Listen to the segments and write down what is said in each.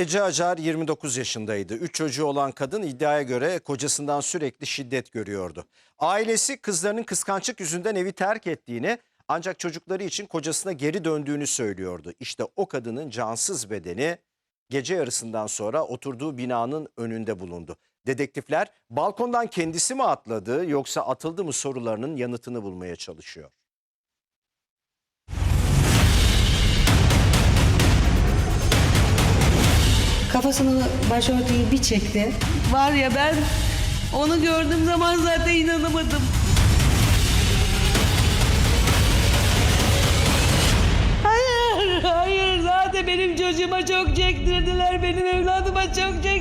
Ece Acar 29 yaşındaydı. 3 çocuğu olan kadın iddiaya göre kocasından sürekli şiddet görüyordu. Ailesi kızlarının kıskançlık yüzünden evi terk ettiğini ancak çocukları için kocasına geri döndüğünü söylüyordu. İşte o kadının cansız bedeni gece yarısından sonra oturduğu binanın önünde bulundu. Dedektifler balkondan kendisi mi atladı yoksa atıldı mı sorularının yanıtını bulmaya çalışıyor. Kafasını başörtüyü bir çekti. Var ya ben onu gördüğüm zaman zaten inanamadım. Hayır, hayır. Zaten benim çocuğuma çok çektirdiler. Benim evladıma çok çektirdiler.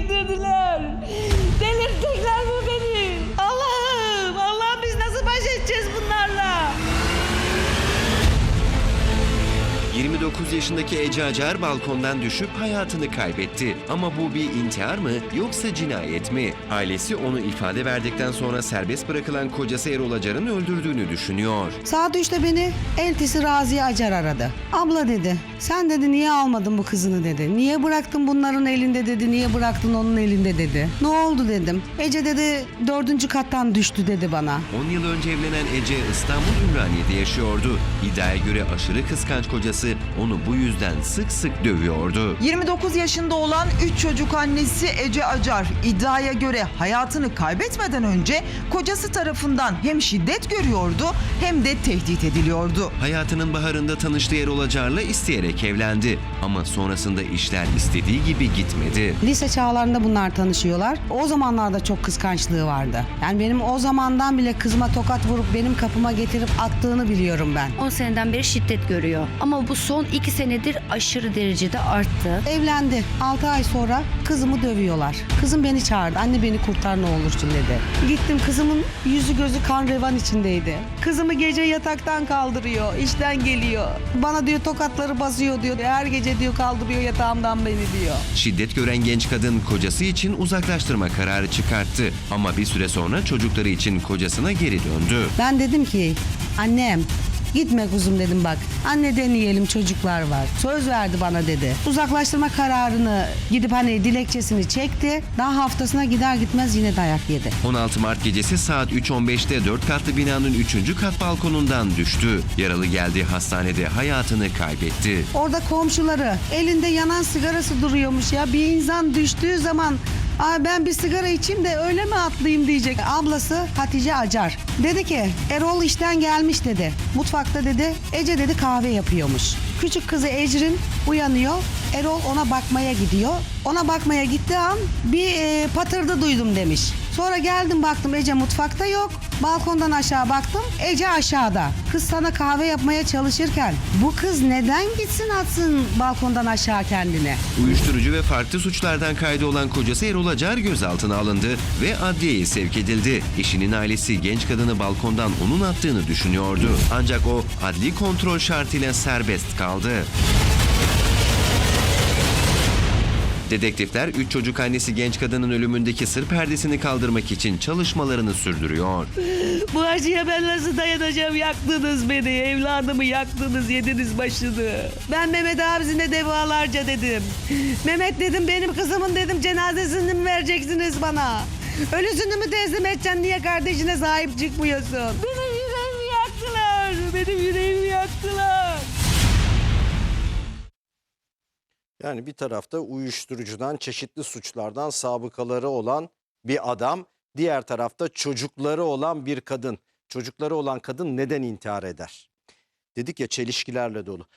29 yaşındaki Ece Acar balkondan düşüp hayatını kaybetti. Ama bu bir intihar mı yoksa cinayet mi? Ailesi onu ifade verdikten sonra serbest bırakılan kocası Erol Acar'ın öldürdüğünü düşünüyor. Saat 3'te beni eltisi Raziye Acar aradı. Abla dedi sen dedi niye almadın bu kızını dedi. Niye bıraktın bunların elinde dedi. Niye bıraktın onun elinde dedi. Ne oldu dedim. Ece dedi dördüncü kattan düştü dedi bana. 10 yıl önce evlenen Ece İstanbul Ümraniye'de yaşıyordu. İddiaya göre aşırı kıskanç kocası onu bu yüzden sık sık dövüyordu. 29 yaşında olan 3 çocuk annesi Ece Acar iddiaya göre hayatını kaybetmeden önce kocası tarafından hem şiddet görüyordu hem de tehdit ediliyordu. Hayatının baharında tanıştığı Erol Acar'la isteyerek evlendi. Ama sonrasında işler istediği gibi gitmedi. Lise çağlarında bunlar tanışıyorlar. O zamanlarda çok kıskançlığı vardı. Yani benim o zamandan bile kızıma tokat vurup benim kapıma getirip attığını biliyorum ben. 10 seneden beri şiddet görüyor. Ama bu son 2 senedir aşırı derecede arttı. Evlendi. 6 ay sonra kızımı dövüyorlar. Kızım beni çağırdı. Anne beni kurtar ne olursun dedi. Gittim kızımın yüzü gözü kan revan içindeydi. Kızımı gece yataktan kaldırıyor. işten geliyor. Bana diyor tokatları basıyor diyor. Her gece diyor kaldırıyor yatağımdan beni diyor. Şiddet gören genç kadın kocası için uzaklaştırma kararı çıkarttı. Ama bir süre sonra çocukları için kocasına geri döndü. Ben dedim ki annem Gitme kuzum dedim bak. Anne deneyelim çocuklar var. Söz verdi bana dedi. Uzaklaştırma kararını gidip hani dilekçesini çekti. Daha haftasına gider gitmez yine dayak yedi. 16 Mart gecesi saat 3.15'te 4 katlı binanın 3. kat balkonundan düştü. Yaralı geldiği hastanede hayatını kaybetti. Orada komşuları elinde yanan sigarası duruyormuş ya. Bir insan düştüğü zaman Aa, ben bir sigara içeyim de öyle mi atlayayım diyecek. Ablası Hatice Acar. Dedi ki Erol işten gelmiş dedi. Mutfakta dedi Ece dedi kahve yapıyormuş. Küçük kızı Ecrin uyanıyor. Erol ona bakmaya gidiyor. Ona bakmaya gittiği an bir e, patırdı duydum demiş. Sonra geldim baktım Ece mutfakta yok. Balkondan aşağı baktım Ece aşağıda. Kız sana kahve yapmaya çalışırken bu kız neden gitsin atsın balkondan aşağı kendine? Uyuşturucu ve farklı suçlardan kaydı olan kocası Erol Acar gözaltına alındı ve adliyeye sevk edildi. Eşinin ailesi genç kadını balkondan onun attığını düşünüyordu. Ancak o adli kontrol şartıyla serbest kaldı. Dedektifler 3 çocuk annesi genç kadının ölümündeki sır perdesini kaldırmak için çalışmalarını sürdürüyor. Bu acıya ben nasıl dayanacağım? Yaktınız beni, evladımı yaktınız, yediniz başını. Ben Mehmet abisine defalarca dedim. Mehmet dedim benim kızımın dedim cenazesini mi vereceksiniz bana? Ölüsünü mü teslim edeceksin niye kardeşine sahip çıkmıyorsun? Benim yüreğimi yaktılar, benim yüreğimi yaktılar. Yani bir tarafta uyuşturucudan, çeşitli suçlardan sabıkaları olan bir adam, diğer tarafta çocukları olan bir kadın. Çocukları olan kadın neden intihar eder? Dedik ya çelişkilerle dolu.